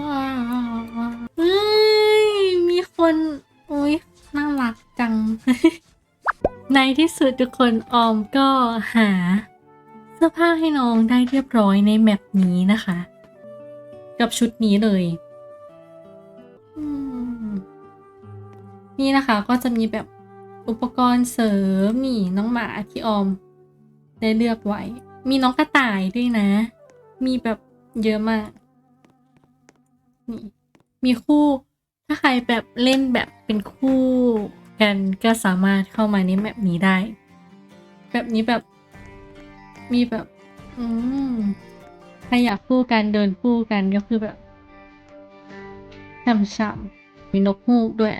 ว้าวเฮ้ยมีคนโอ้ยน่ารักจัง ในที่สุดทุกคนออมก็หา เสื้อผ้าให้น้องได้เรียบร้อยในแมปนี้นะคะ กับชุดนี้เลยนี่นะคะก็จะมีแบบอุปกรณ์เสริมมีน้องหมาที่ออม ได้เลือกไว้ มีน้องกระต่ายด้วยนะ มีแบบเยอะมาก นี่มีคู่ ถ้าใครแบบเล่นแบบเป็นคู่กันก็สามารถเข้ามาในแมปนี้ได้ แบบนี้แบบ มีแบบ อืมใครอยากคู่กันเดินคู่กันก็คือแบบช่ำๆมีนกฮูกด้วย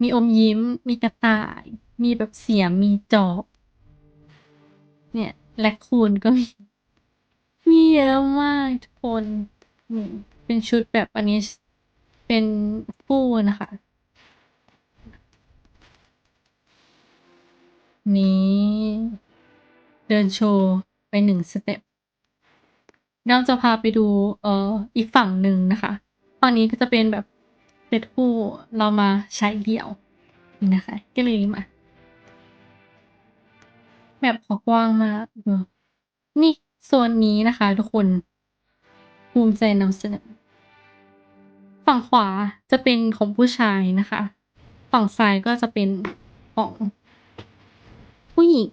มีอมยิ้ม มีกระต่าย มีแบบเสียม มีจอบ เนี่ย แลคคูนก็มี มีเยอะมากทุกคน เป็นชุดแบบอันนี้เป็นฟู่นะคะ นี้ เดินโชว์ไปหนึ่งสเต็ปเราจะพาไปดูเอ่ออีกฝั่งหนึ่งนะคะฝั่งนี้ก็จะเป็นแบบเซตคู่เรามาใช้เดี่ยวนี่นะคะก็เลยมาแบบขากว้างมากเออนี่โซนนี้นะคะทุกคน ภูมิใจนำเสนอ ฝั่งขวาจะเป็นของผู้ชายนะคะ ฝั่งซ้ายก็จะเป็นของผู้หญิง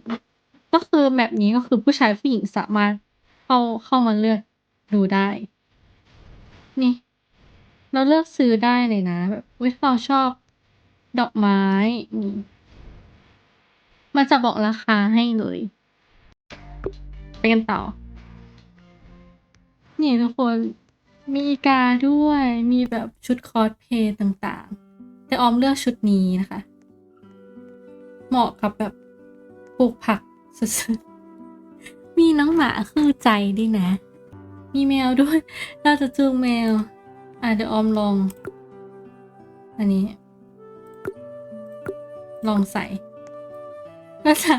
ก็คือแบบนี้ก็คือผู้ชายผู้หญิงสามารถเข้าเข้ามาเลือกดูได้ นี่ เราเลือกซื้อได้เลยนะแบบวิเราชอบดอกไม้นี่มันจะบอกราคาให้เลย ไปกันต่อ นี่ทุกคนมีอีกาด้วยมีแบบชุดคอสเพย์ต่างๆ แต่ออมเลือกชุดนี้นะคะ เหมาะกับแบบปลูกผักสุดๆ มีน้องหมาคือใจด้วยนะ มีแมวด้วย เราจะจูงแมว อะเดี๋ยวออมลอง อันนี้ ลองใส่ ก็จะ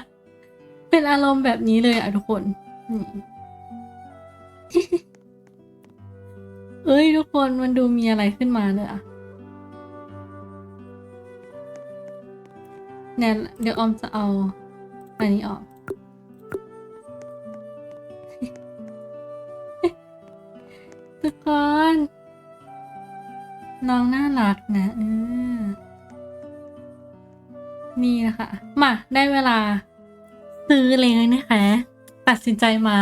เป็นอารมณ์แบบนี้เลยอะทุกคนนี่ เอ้ยทุกคนมันดูมีอะไรขึ้นมาเลยอะเนี่ยเดี๋ยวออมจะเอาอันนี้ออก ทุกคนน้องน่ารักนะเออนี่นะคะ มาได้เวลา ซื้อเลยนะคะ ตัดสินใจมา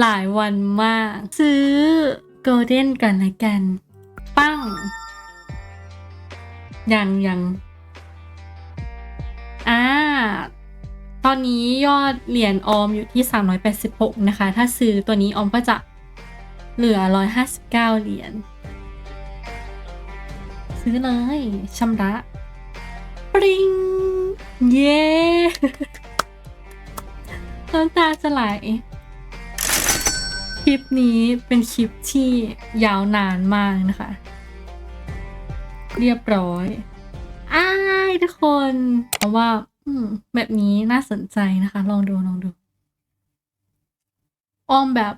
หลายวันมาก ซื้อ โกลเด้นก่อนละกัน ปั้ง ยังยังอ่า ตอนนี้ยอดเหรียญออมอยู่ที่ 386 นะคะ ถ้าซื้อตัวนี้ออมก็จะเหลือ 159 เหรียญ ซื้อเลยชำระ ปริง เย้ น้ำตาจะไหล คลิปนี้เป็นคลิปที่ยาวนานมากนะคะ เรียบร้อยอ้ายทุกคนเพราะว่าแบบนี้น่าสนใจนะคะ ลองดูลองดูออมแบบ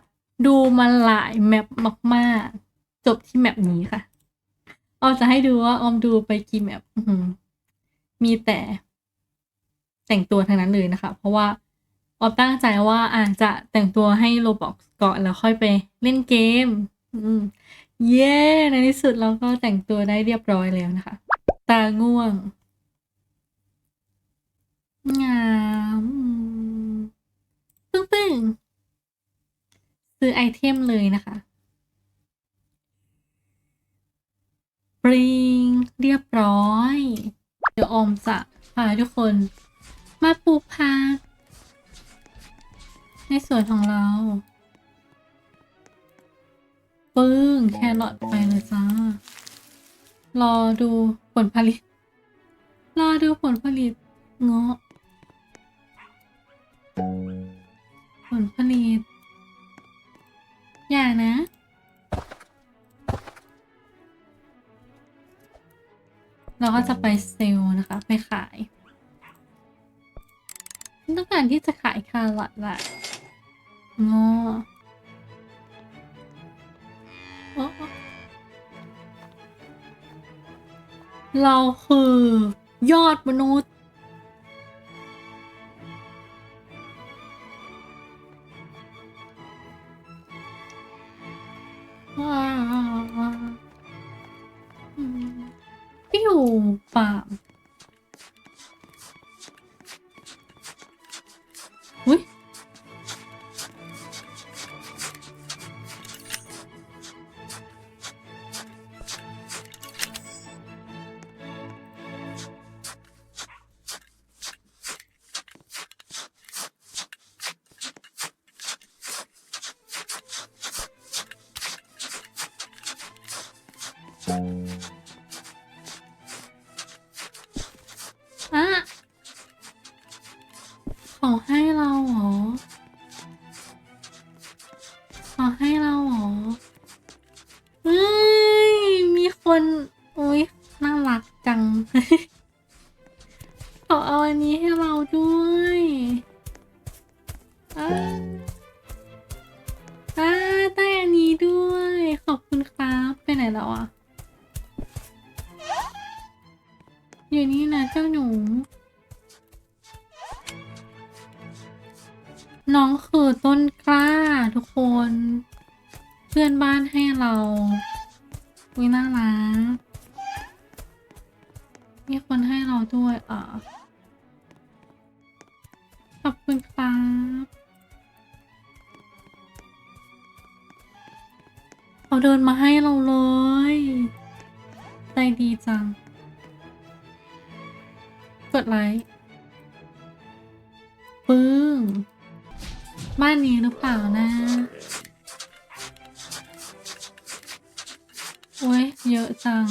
ดูมาหลายแมปมากๆ จบที่แมปนี้ค่ะออมจะให้ดูว่าออมดูไปกี่แมปมีแต่แต่งตัวทั้งนั้นเลยนะคะ เพราะว่า ออมตั้งใจว่าอาจจะแต่งตัวให้โรบอกก่อนแล้วค่อยไปเล่นเกม อืม เย้ในที่สุดเราก็แต่งตัวได้เรียบร้อยแล้วนะคะ ตาง่วง งามปึ้งปึ้งซื้อไอเทมเลยนะคะปริงเรียบร้อย เดี๋ยวออมจะพาทุกคน มาปลูกผัก ในสวนของเรา ปึ้ง แครอทไปเลยจ้า รอดูผลผลิต รอดูผลผลิตเงาะ ผลผลิต อย่านะเราก็จะไปเซลล์นะคะ ไปขาย ต้องการที่จะขายคาร์ลอทแหละ งอเราคือยอดมนุษย์ ว้าวพี่อยู่ฟาร์ อเอาอันนี้ให้เราด้วยอ่าอ่าได้อันนี้ด้วย ขอบคุณครับ ไปไหนแล้วอะ อยู่นี่นะเจ้าหนู น้องคือต้นกล้าทุกคน เพื่อนบ้านให้เราวิน่ารักมีคนให้เราด้วยอะ ขอบคุณครับเขาเดินมาให้เราเลย ใจดีจัง กดไลค์ปึ้ง บ้านนี้หรือเปล่านะโอ้ยเยอะจัง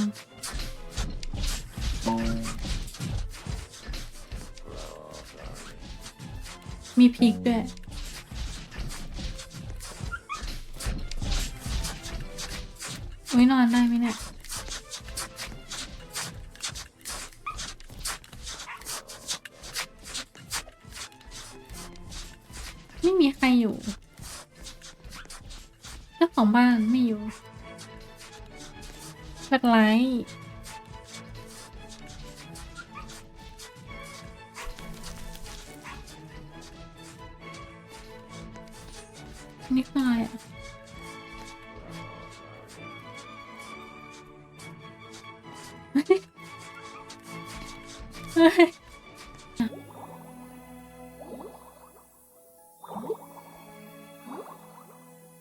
มีพริกด้วยโอ้ยนอนได้ไหมเนี่ย ไม่มีใครอยู่เจ้าของบ้านไม่อยู่เปิดไล นี่คืออะไรอะเฮ้ย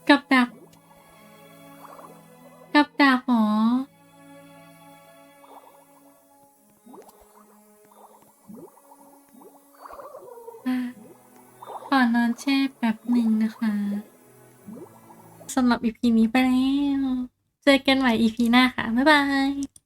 กับดัก กับดักหรออะขอนอนแช่แป๊บหนึ่งนะคะ สำหรับ EP นี้ไปแล้ว เจอกันใหม่ EP หน้าค่ะ บ๊ายบาย